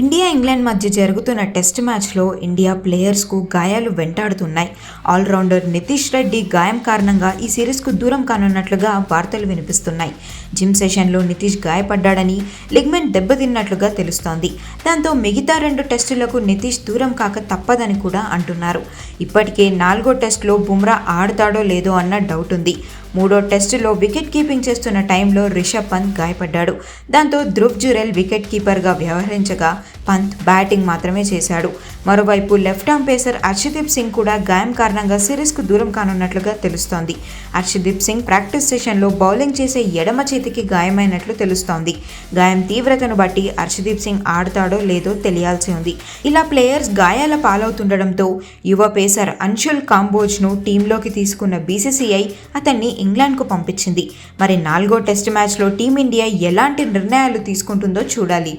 India England మధ్య జరుగుతున్న test మ్యాచ్లో ఇండియా ప్లేయర్స్కు గాయాలు వెంటాడుతున్నాయి. ఆల్రౌండర్ నితీష్ రెడ్డి గాయం కారణంగా ఈ సిరీస్కు దూరం కానున్నట్లుగా వార్తలు వినిపిస్తున్నాయి. జిమ్ సెషన్లో నితీష్ గాయపడ్డాడని లిగ్మెంట్ దెబ్బతిన్నట్లుగా తెలుస్తోంది. దాంతో మిగతా రెండు టెస్టులకు నితీష్ దూరం కాక తప్పదని కూడా అంటున్నారు. ఇప్పటికే నాలుగో టెస్టులో బుమ్రా ఆడతాడో లేదో అన్న డౌట్ ఉంది. మూడో టెస్టులో వికెట్ కీపింగ్ చేస్తున్న టైంలో రిషబ్ పంత్ గాయపడ్డాడు. దాంతో ధృవ్ జురెల్ వికెట్ కీపర్గా వ్యవహరించగా పంత్ బ్యాటింగ్ మాత్రమే చేశాడు. మరోవైపు left arm pacer Arshdeep Singh కూడా గాయం కారణంగా సిరీస్కు దూరం కానున్నట్లుగా తెలుస్తోంది. అర్షదీప్ సింగ్ ప్రాక్టీస్ సెషన్లో బౌలింగ్ చేసే ఎడమ చేతికి గాయమైనట్లు తెలుస్తోంది. గాయం తీవ్రతను బట్టి అర్షదీప్ సింగ్ ఆడతాడో లేదో తెలియాల్సి ఉంది. ఇలా ప్లేయర్స్ గాయాల పాలవుతుండడంతో యువ పేసర్ అన్షుల్ కాంబోజ్ను టీంలోకి తీసుకున్న బీసీసీఐ అతన్ని ఇంగ్లాండ్కు పంపించింది. మరి నాలుగో టెస్ట్ మ్యాచ్లో టీమిండియా ఎలాంటి నిర్ణయాలు తీసుకుంటుందో చూడాలి.